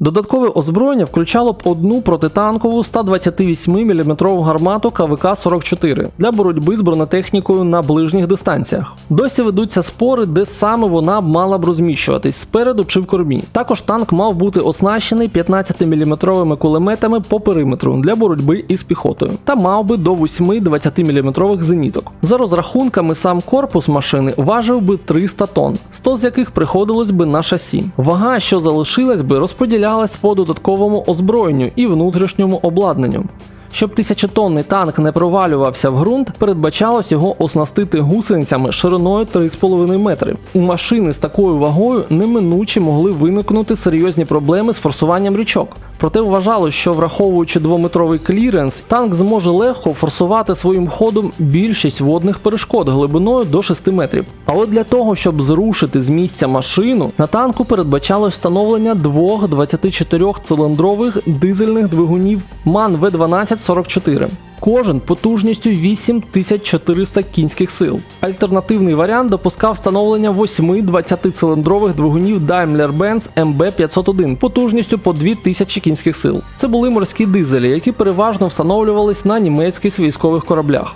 Додаткове озброєння включало б одну протитанкову 128-мм гармату КВК-44 для боротьби з бронетехнікою на ближніх дистанціях. Досі ведуться спори, де саме вона мала б розміщуватись спереду чи в кормі. Також танк мав бути оснащений 15-мм кулеметами по периметру для боротьби із піхотою та мав би до 8 20-мм зеніток. За розрахунками, сам корпус машини важив би 300 тонн, 100 з яких приходилось би на шасі. Вага, що залишилась би, розподілялась по додатковому озброєнню і внутрішньому обладнанню. Щоб тисячотонний танк не провалювався в ґрунт, передбачалось його оснастити гусеницями шириною 3,5 метри. У машини з такою вагою неминуче могли виникнути серйозні проблеми з форсуванням річок. Проте вважали, що враховуючи двометровий кліренс, танк зможе легко форсувати своїм ходом більшість водних перешкод глибиною до 6 метрів. А от для того, щоб зрушити з місця машину, на танку передбачалось встановлення двох 24-циліндрових дизельних двигунів MAN V1244. Кожен потужністю 8400 кінських сил. Альтернативний варіант допускав встановлення 8 20-циліндрових двигунів Daimler-Benz MB501 потужністю по 2000 кінських сил. Це були морські дизелі, які переважно встановлювались на німецьких військових кораблях.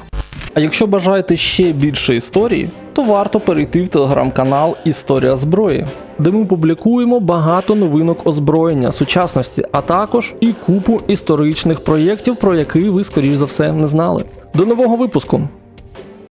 А якщо бажаєте ще більше історії, то варто перейти в телеграм-канал Історія зброї, де ми публікуємо багато новинок озброєння сучасності, а також і купу історичних проєктів, про які ви, скоріш за все, не знали. До нового випуску!